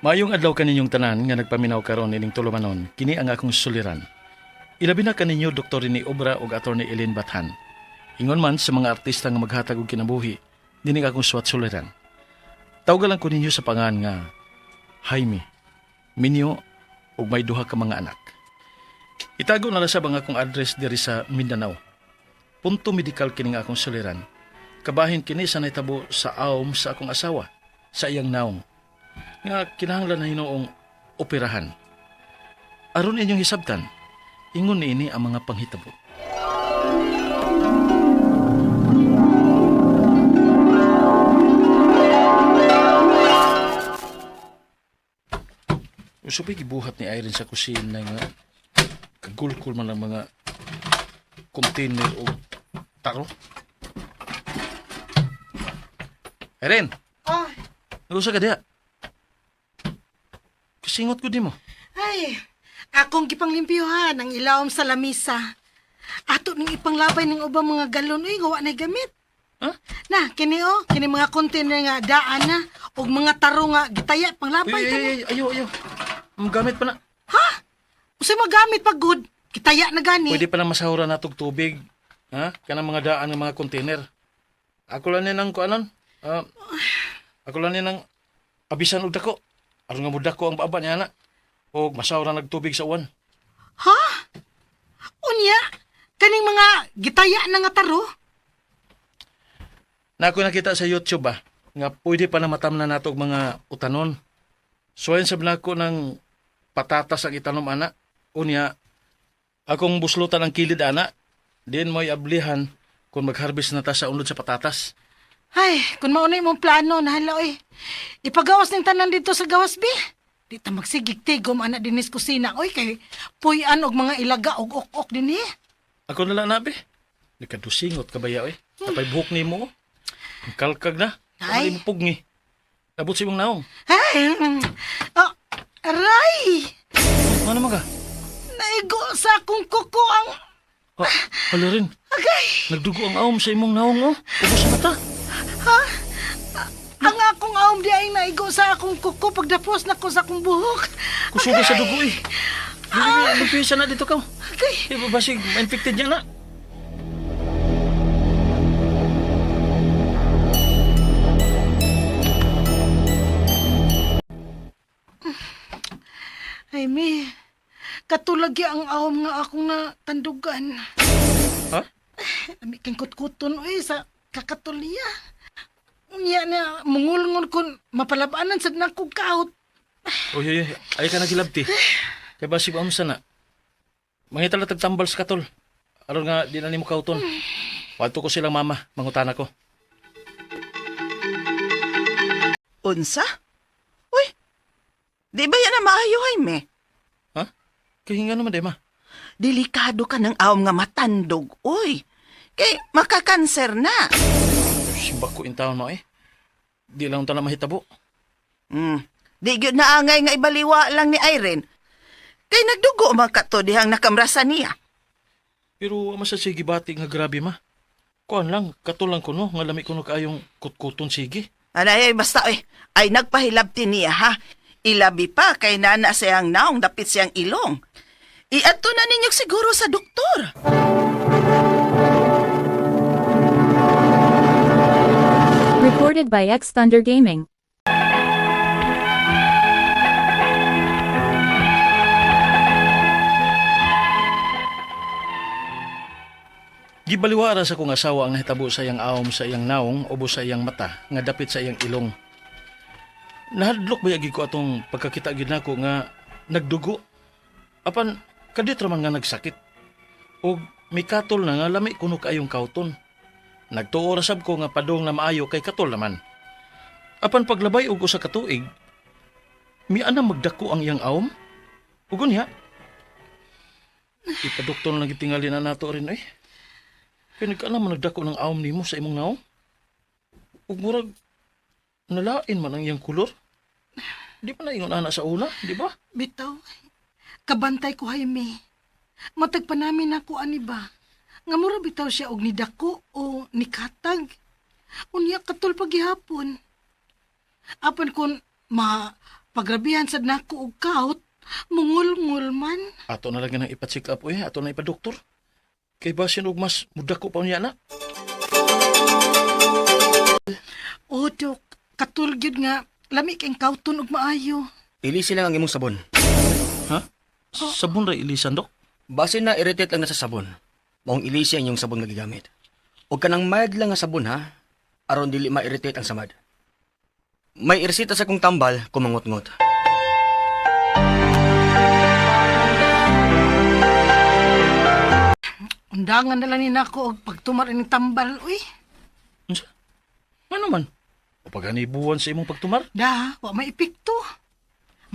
Maayong adlaw kaninyong tanan nga nagpaminaw karon ining tulumanon, kini ang akong suliran. Ilabi na kaninyo Dr. ni Obra ug Attorney Ellen Bathan. Ingon man sa mga artista nga maghatag og kinabuhi, dinig akong suwat suliran. Tawgalan ko ninyo sa pangan nga Jaime, Minyo ug may duha ka mga anak. Itago na lang sa bang akong address diri sa Mindanao. Punto medikal kining akong suliran. Kabahin kini sa naitabo sa awm sa akong asawa, sa iyang naong nga kinahanglan na hinoong operahan. Aron inyong hisabtan, ingon ini ang mga panghitabo. Pa gibuhat ni Irene sa kusina nga kagulkul man ang mga container o taro. Irene, Oh, nagusa ka diha? Kasingot ko di mo. ay, akong gipanglimpyuhan ang ilawom sa lamisa. Ato ning ipanglabay ning ubang mga galon uy gawa na gamit. Ha? Na, kini o, kini mga container nga daan na ug mga taro nga gitaya Ay, panglabay ay, ta. ay, ayo, ayo. Ang gamit pa na. Ha? Usa magamit pag good, gitaya na gani. Pwede pa na masahura na tog tubig. Ha? Kanang mga daan ng mga container. Ako lang ninang kuanon. Ah, ako lang ninang abisan og dako. Aron nga mudak ko ang baba niya na. O masahura nagtubig sa uwan. Ha? Unya, kaning mga gitaya na nga taro. Na ako nakita sa YouTube ba, nga pwede pa na matamnan nato og mga utanon. Suwayan sa ko ng patatas ang itanom ana. Unya, akong buslutan ang kilid ana. Din mo'y ablihan kung mag-harvest na ta sa unod sa patatas. Ay, kung maunay mong plano, nahala eh. Ipagawas ng tanan dito sa gawas, bi. Di ta magsigig tigom anak dinis kusina. Oy, kay puyan og mga ilaga og ok-ok din eh. Ako na lang nabi. Nikadusingot ka ba yaw eh? Tapay buhok ni mo. Ang kalkag na. Ay. Mo pugni. Nabot si mong naong. Ay, mm, oh, aray! Ano naman ka? Naigo sa akong kuko ang... Ah, hala rin. Agay! Nagdugo ang awom sa imong naong oh. Ubus na mata. Ha? Ang akong aom di ay naigo sa akong kuko pagdapos na ko sa akong buhok. Kusuga sa dugo eh. Dili, magpisa na dito ka. Agay! Eh, babasig, infected niya na. Ay, mi. Katulag ang aom nga akong natandugan. Ha? Ami kang kutkuton oy sa kakatulya. Unya na mungulngon kun mapalabanan sa nakong kahot. Oy, oy, oy. Ay ka nagilabti. Kaya basig mo na. Mangita lang tagtambal sa katol. Aron nga, di na ni mo kauton. Wato ko silang mama, mangutana ko. Unsa? Uy, di ba yan na maayo, Jaime? Ha? Kahinga naman, Dema. Delikado ka ng awam nga matandog, uy. Kay makakanser na. Simba ko in taon mo eh. Di lang na mahitabo. Hmm. Di gyud na angay nga ibaliwa lang ni Irene. Kay nagdugo man kato dihang nakamrasa niya. Pero ama sa sige bati nga grabe ma. Kuan lang, katulang ko no, nga lami ko no kaayong kutkuton sige. Anay, ay basta eh, ay nagpahilabti niya ha. Ilabi pa kay nana siyang naong dapit siyang ilong. Iato na ninyo siguro sa doktor. Recorded by X Thunder Gaming. Gibaliwara sa kong asawa ang nahitabo sa iyang awom sa iyang naong o sa iyang mata nga dapit sa iyang ilong. Nahadlok ba ko atong pagkakita gid nako nga nagdugo. Apan kadit raman nga nagsakit. O may katol na nga lami kuno kaayong kauton. Nagtuo ra sab ko nga padong na maayo kay katol naman. Apan paglabay og usa ka tuig, mi ana magdako ang iyang awom. Ugon ya. Ipadoktor na gitingali na nato rin eh. Kaya nagkaalam man nagdako ng awom nimo sa imong naong. Ug murag nalain man ang iyang kulor. Di pa na ingon ana sa una, di ba? Bitaw, kabantay ko Jaime. Matag pa namin ako ani ba? Nga mura bitaw siya og nidako o nikatag. Unya katul paghihapon. Apan kun ma Pagrabihan sad nako og kaut, mungul-ngul man. Ato na lang nang ipa-check up uy, ato na ipa-doktor. Kay basin og mas mudak ko pa niya na. O dok, katul gyud nga lami kay kauton og maayo. Ilisi lang ang imong sabon. Ha? Sabon ra ilisan, Dok? Base na irritate lang na sa sabon. Maong ilisi ang iyong sabon nga gigamit. Huwag ka nang mild lang nga sabon ha. Aron dili ma-irritate ang samad. May iresita sa kong tambal kumangot-ngot. Undangan na lang ni nako og pagtumar ini tambal, uy. Unsa? Ano man? O paganibuan sa imong pagtumar? Da, wa may epekto.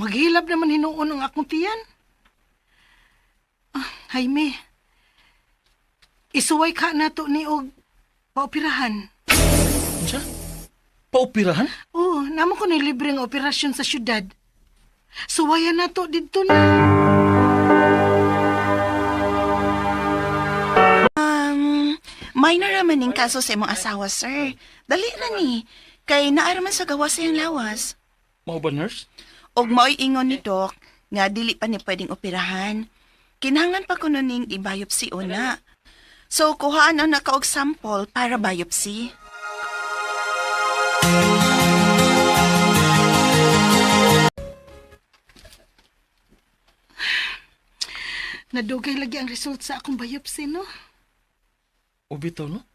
Maghilab naman hinuon ang akong tiyan. Ah, Jaime, isuway ka na to ni og paoperahan. Unsa? Paoperahan? Oh, namo ko ni libre nga operasyon sa syudad. Suwayan na to didto na. Um, minor raman ning kaso sa imong asawa, sir. Dali ra ni. Kay naaraman sa gawas siyang lawas. Mao ba, nurse? Og mao'y ingon ni Doc nga dili pa ni pwedeng operahan. Kinahanglan pa kuno ning i-biopsy una. So, kuhaan ang nakaog sample para biopsy. Nadugay lagi ang result sa akong biopsy, no? O bitaw, no?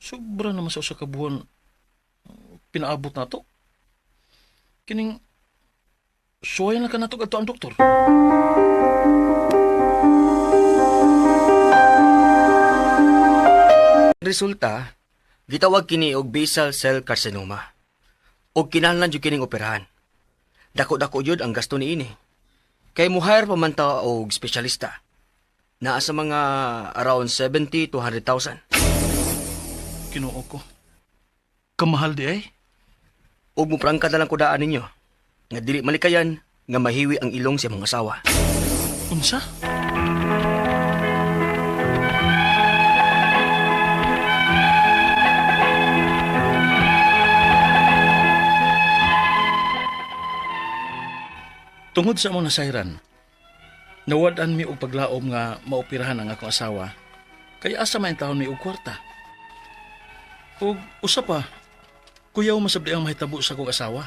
Sobra naman sa usa ka buwan pinaabot na to. Kining suwayan lang ka na to ang doktor. Resulta, gitawag kini og basal cell carcinoma. Og kinahanglan jud kining operahan. Dako-dako jud ang gasto niini. Kay mo hire pa man ta og espesyalista. Naa sa mga around 70 to 100,000. Kinuo ko. Kamahal di ay. Og mo prangka na lang kudaan ninyo. Nga dili malikayan nga mahiwi ang ilong sa mga asawa. Unsa? Tungod sa among nasayran, nawadan mi og paglaom nga maoperahan ang akong asawa, kay asa man taon mi og kwarta. Og usa pa, kuyaw masabdi ang mahitabo sa akong asawa.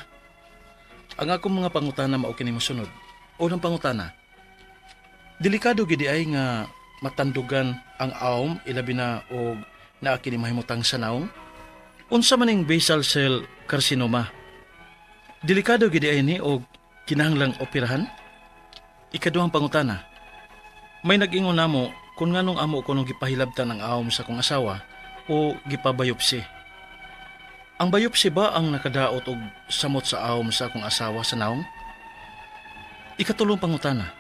Ang akong mga pangutana mao kini mosunod. Unang pangutana, delikado gidi ay nga matandugan ang awom ilabi na og naa kini mahimutang sa naong. Unsa man ning basal cell carcinoma? Delikado gidi ay ni og kinahanglang operahan? Ikaduhang pangutana, may nag-ingon namo kung nganong amo ko nung gipahilabtan ang awom sa kong asawa o gipabayopsi. Ang biopsy ba ang nakadaot og samot sa awom sa akong asawa sa naong? Ikatulong pangutana.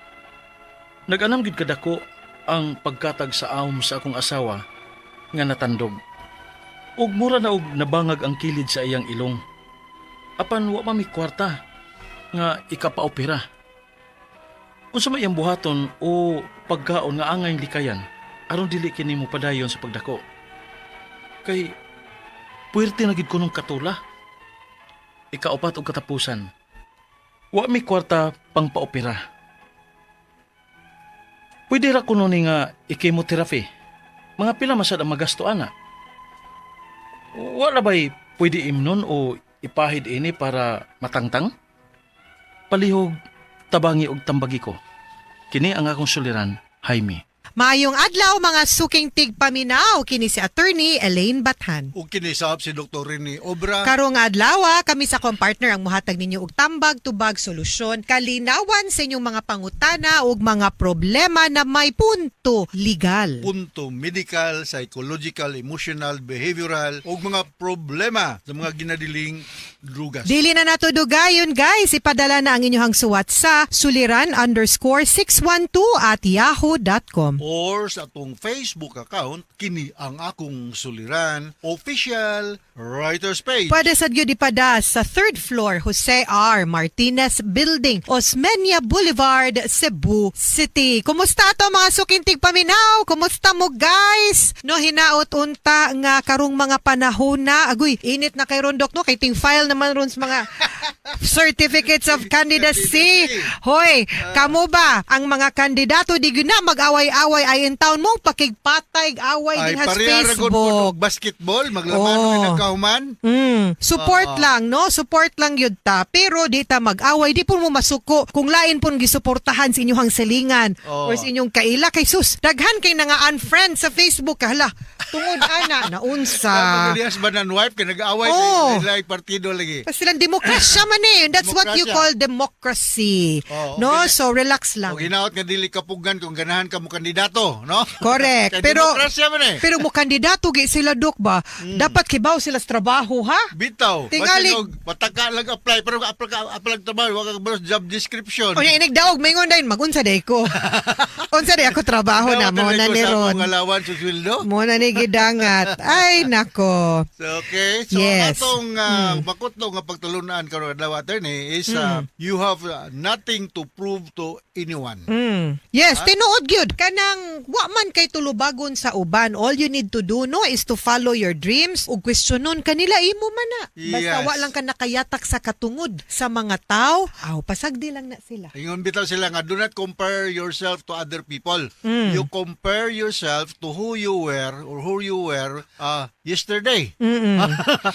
Nag-anam gid kadako ang pagkatag sa awom sa akong asawa nga natandog. Ug mura na og nabangag ang kilid sa iyang ilong. Apan wa man mi kwarta nga ikapaopera. Unsa may iyang buhaton o pagkaon nga angay likayan aron dili kini mo padayon sa pagdako. Kay puwerte na gid ko nung katula. Ikaupat og katapusan. Wa mi kwarta pang paopera. Pwede ra kuno ni nga i-chemotherapy. Mga pila masad ang magasto ana. Wala ba'y pwede imnon o ipahid ini para matangtang? Palihog, tabangi og tambagi ko. Kini ang akong suliran, Jaime. Mayong adlaw mga suking tigpaminaw kini si attorney Elaine Bathan. ug kinisab si Dr. Rene Obra Karong adlaw kami sa kong partner ang muhatag ninyo og tambag tubag solusyon kalinawan sa inyong mga pangutana ug mga problema na may punto legal. punto medical, psychological, emotional, behavioral ug mga problema sa mga ginadiling drugas. Dili na nato dugayon guys, ipadala na ang inyong suwat sa suliran underscore 612 at yahoo.com. or sa atong Facebook account kini ang akong suliran official writers page. Pwede sa gyud ipada sa third floor Jose R. Martinez Building, Osmeña Boulevard, Cebu City. Kumusta to mga sukintig paminaw? Kumusta mo guys? No hinaot unta nga karong mga panahon na agoy init na kay Rondok no kay ting file naman ron sa mga certificates of candidacy. Hoy, kamo ba ang mga kandidato di na mag-away-away ay in town mo pakigpatay away Ay, sa gud Facebook. basketball, maglaman Oh. oh. nagkahuman. Mm, support Oo. lang, no? Support lang yun ta. Pero di ta mag-away, di po mo masuko. Kung lain po gisuportahan sa inyong silingan Oo. or sa inyong kaila kay sus. Daghan kay na nga unfriend sa Facebook. Hala, tungod ana, naunsa. Sa husband and wife kay nag-away Oh. like partido lagi. Kasi lang demokrasya man eh. That's what you call democracy. No? okay. So, relax lang. O ginaot nga dili kapugan kung ganahan ka mo kandidato, no? Correct. Pero demokrasya man eh. pero mo kandidato gi sila dok ba? Dapat kibaw sila sa trabaho ha? Bitaw. Tingali-. Pataka lang apply pero apply ka apply trabaho wag ka bro job description. Yung inigdaog, maingon din, magunsa day ko. Unsa day ako trabaho na, mo na ni Ron. Mo na ni gidangat. Ay, nako. So, okay. So, Yes. atong uh, bakutlo nga pagtulunan karon adlaw attorney is uh, you have uh, nothing to prove to anyone. Mm. Yes, tinuod gyud kanang wa man kay tulubagon sa uban. All you need to do no is to follow your dreams ug questionon kanila imo man na. Basta Yes. wa lang ka nakayatak sa katungod sa mga tao. Aw, pasagdi lang na sila. Ingon bitaw sila nga do not compare yourself to other people. Mm. You compare yourself to who you were or who you were uh, yesterday. Mm-mm.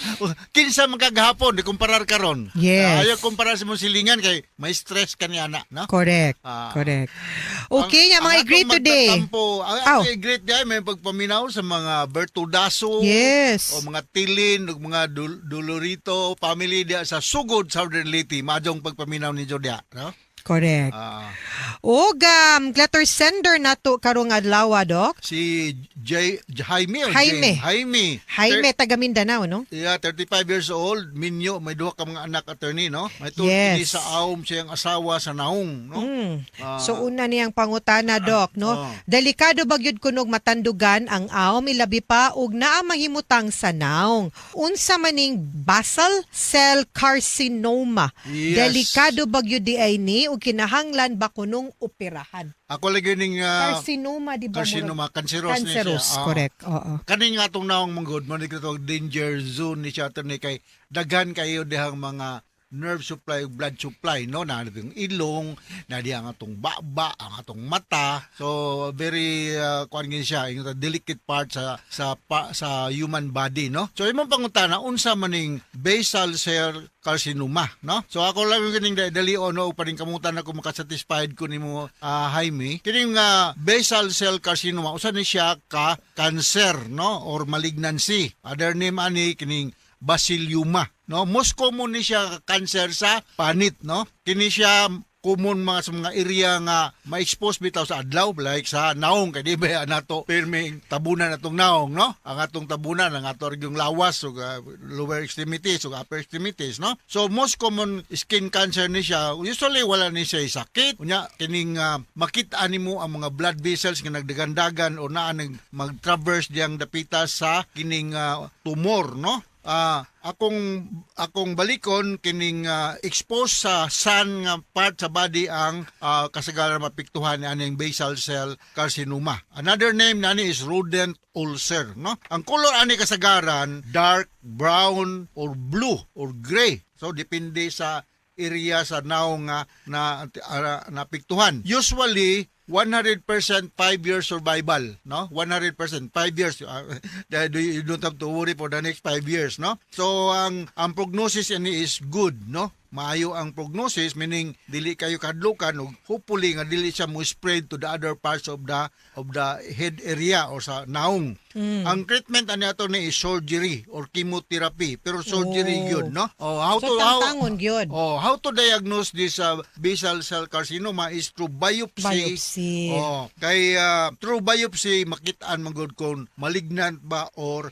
Kinsa man kagahapon di kumparar karon. Yes. Ayaw kumparar sa mong silingan kay may stress ka ni ana, no? Correct. Ah. Correct. Okay, nga Ang- mga ang agree atong today. ang atong i-greet ay may pagpaminaw sa mga Bertudaso. Yes. O mga Tilin, o mga Dul- Dolorito, family dia sa Sugod, Southern Leyte. Majong pagpaminaw ni Jodia. No? Correct. Ah, Og um, letter sender nato karong adlaw, Dok. si J, Jaime o Jaime. Jaime. Jaime taga Mindanao, no? Yeah, 35 years old, minyo, may duha ka mga anak attorney, no? May tulad Yes. sa awom siyang asawa sa naong, no? Mm. Ah. so una niyang pangutana dok no. Oh. Delikado bagyod kunog matandugan ang aom ilabi pa ug naa mahimutang sa naong. Unsa maning basal cell carcinoma. Yes. Delikado bagyod di ay ni ug kinahanglan ba kunong operahan. Ako lagi ning uh, carcinoma di ba? carcinoma, cancerous, ni Cancerous, siya. Ah. correct. Oo. Kani nga itong naong manggod, mo ito danger zone ni siya ni kay daghan kayo dihang mga nerve supply blood supply no? Na itong ilong na di ang atong baba ang atong mata. So very uh, kuan gin siya yung delicate part sa sa pa, sa human body no? So imong pangutana unsa maning basal cell carcinoma no? So ako lang yung kining dali no? Pa rin kamutan ako makasatisfied ko nimo uh, Jaime. Kining uh, basal cell carcinoma usa ni siya ka cancer no? Or malignancy. Other name ani kining basiliuma no? Most common ni siya cancer sa panit no? Kini siya common mga sa mga area nga ma-expose bitaw sa adlaw like sa naong kay di ba nato pirming tabunan atong naong no? Ang atong tabunan ang ato yung lawas ug uh, lower extremities ug upper extremities no? So most common skin cancer ni siya usually wala ni siya sakit. Unya kining uh, makita nimo ang mga blood vessels nga nagdagandagan o naa nag mag-traverse diyang dapita sa kining uh, tumor no Ah, akong akong balikon kining ah, expose sa sun nga part sa body ang ah, kasagaran mapiktuhan ni aning basal cell carcinoma. Another name nani is rodent ulcer, no? Ang color ani kasagaran dark brown or blue or gray. So depende sa area sa naong nga na uh, napiktuhan. Usually 100% 5 years survival, no? 100% 5 years. Uh, you don't have to worry for the next 5 years, no? So ang ang prognosis ani is good, no? Maayo ang prognosis meaning dili kayo kadlukan ug hopefully nga dili siya mo spread to the other parts of the of the head area or sa naong. Ang treatment ani ato ni is surgery or chemotherapy pero surgery Oh. yun, no? Oh, how So to how, gyud. Oh, how to diagnose this uh, basal cell carcinoma is through biopsy. Biopsy. Oh, kay uh, through biopsy makitaan man gud kung malignant ba or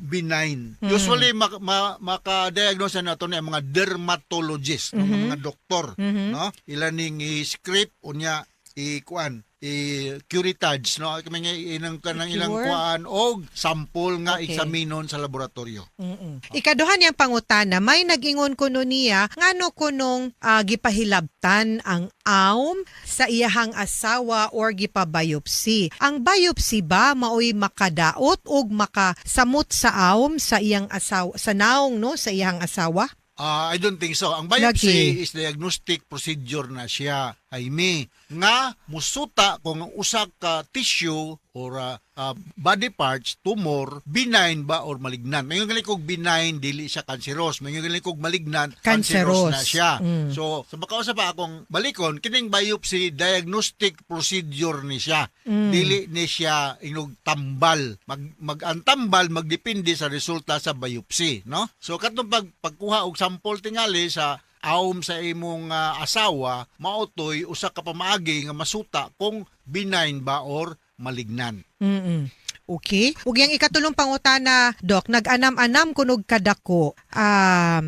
benign. Hmm. Usually mak- ma- maka-diagnose na ni ang mga dermatologist, Mm-hmm. mga doktor, no? Ila ning i-script unya i-kuan i-curitage no kami nga inang kanang ilang kuan og sample nga Okay. eksaminon sa laboratorio. Mm-mm. Ikaduhan niyang pangutana, may nag-ingon kuno niya, ngano kunong ah, gipahilabtan ang aum sa iyahang asawa or gipabiopsy. Ang biopsy ba maoy makadaot og makasamot sa aum sa iyang asawa sa naong no sa iyang asawa? Ah, I don't think so. Ang Lagi. biopsy is diagnostic procedure na siya, Jaime. Nga musuta kung usa ka tissue or ah, ah, body parts, tumor, benign ba or malignant. May galing kog benign, dili siya cancerous. May galing kog malignant, cancerous, Cancerous. na siya. Mm. So, sa makausa pa akong balikon, kining biopsy, diagnostic procedure ni siya. Mm. Dili ni siya inog tambal. Mag, mag-antambal, magdepende sa resulta sa biopsy, no? So, katong pag, pagkuha og sample tingali sa awom sa imong ah, asawa, maotoy usa ka pamaagi nga masuta kung benign ba or malignant. Mm-mm. Okay. Ug yang ikatulong pangutana, Doc, nag-anam-anam kunog kadako um,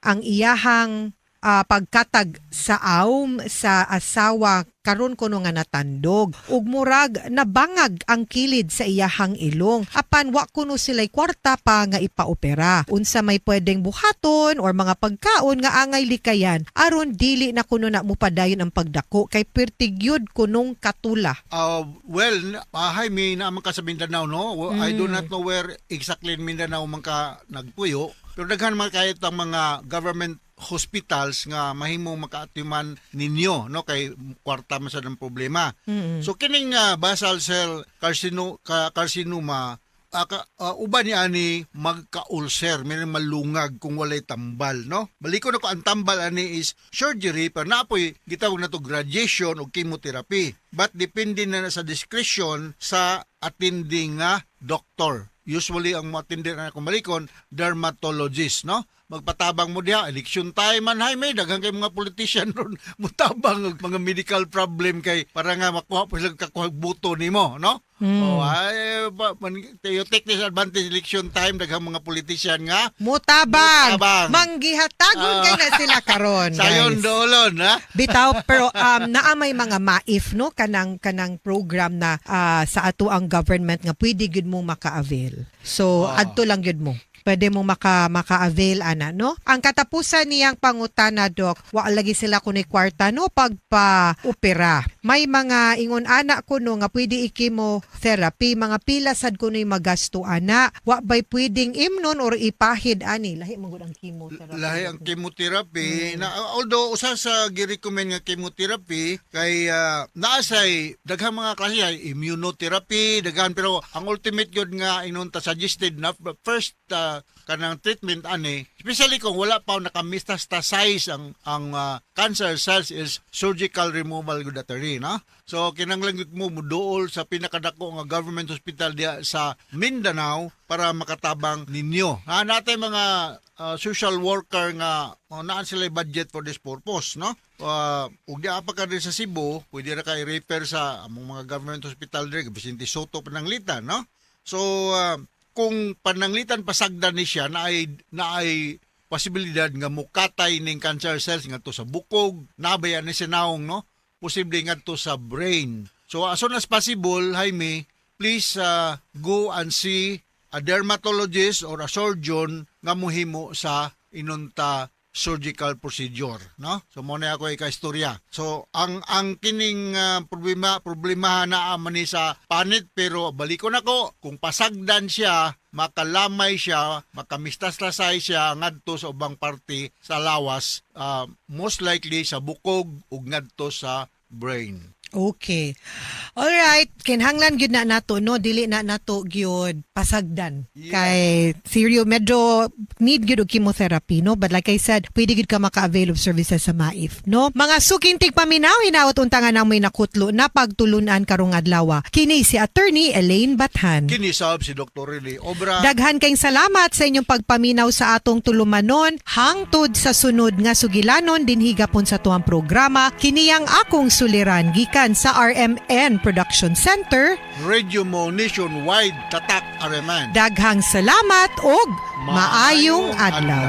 ang iyahang ah, pagkatag sa aum sa asawa karon kuno nga natandog. Ug murag nabangag ang kilid sa iyahang ilong. Apan wa kuno sila'y kwarta pa nga ipaopera. Unsa may pwedeng buhaton or mga pagkaon nga angay likayan aron dili na kuno na mupadayon ang pagdako kay pertigyud kunong katula. Uh, well, uh, Jaime, naman ka sa Mindanao, no? I do not know where exactly in Mindanao man ka nagpuyo. Pero daghan man kahit ang mga government hospitals nga mahimong makaatiman ninyo no kay kwarta man sa ng problema. Mm-mm. So kining uh, basal cell carcino, ka, carcinoma ah, ka- ah, uban ni ani magka-ulcer, may malungag kung walay tambal, no? Balikon ako ang tambal ani is surgery pero napoy gitawag na to radiation o chemotherapy. But depende na sa discretion sa attending nga doctor. Usually ang matindi na akong balikon, dermatologist, no? Magpatabang mo diha election time man hay may daghang kay mga politician ron mutabang og mga medical problem kay para nga makuha pa sila kakuha buto nimo no oh ay ba man you take this advantage election time daghang mga politician nga Mutabang. Mutabang. Manggihatagon Ah. kay na sila karon, sayon dolon ha Bitaw pero um naa may mga maif no kanang kanang program na ah, sa ato ang government nga pwede gid mo maka-avail. So Ah. adto lang gid mo. Pwede mo maka maka-avail ana no. Ang katapusan niyang pangutana doc, wa lagi sila kuno kwarta no pagpa-opera. May mga ingon ana kuno nga pwede ikimo therapy, mga pila sad kuno magasto ana. Wa bay pwedeng imnon or ipahid ani lahi gud ang chemotherapy. lahi ang Mm. chemotherapy na although usa sa gi-recommend nga chemotherapy kay ah, naasay daghang mga klase ay immunotherapy daghan pero ang ultimate gyud nga inunta suggested na first kanang treatment ani especially kung wala pa nakamestastasize ang ang ah, cancer cells is surgical removal gud atari na so kinanglan gyud mo muduol sa pinakadako nga government hospital diya sa Mindanao para makatabang ninyo. Ha natay mga uh, social worker nga uh, naan sila budget for this purpose no? Uh, ug di apa ka sa Cebu pwede ra kay refer sa among mga government hospital dire Vicente Soto pananglitan no? So uh, kung pananglitan pasagdan ni siya na ay na ay posibilidad nga mukatay ning cancer cells ngadto sa bukog nabaya ni sinaong no? Posible ngadto sa brain. So as soon as possible Jaime please uh, go and see a dermatologist or a surgeon nga mohimo sa inunta surgical procedure no? So mo na ako ika-istorya. So ang ang kining ah, problema problema na man sa panit pero baliko nako kung pasagdan siya makalamay siya makamistastasay siya ngadto sa ubang parte sa lawas ah, most likely sa bukog ug ngadto sa brain Okay. All right, kinhanglan gyud na nato no, dili na nato gyud pasagdan. Yeah. Kay seryo medyo need gyud og chemotherapy no, but like I said, pwede gyud ka maka-avail of services sa MAIF no. Mga sukintig paminaw hinaot untangan ang may nakutlo na pagtulunan karong adlaw. Kini si attorney Elaine Bathan. kini sab si Dr. Riley Obra Daghan kayong salamat sa inyong pagpaminaw sa atong tulumanon hangtod sa sunod nga sugilanon din higapon sa tuang programa kiniyang akong suliran gikan sa RMN Production Center. Radio Mo Nationwide Tatak Areman daghang salamat og maayong adlaw.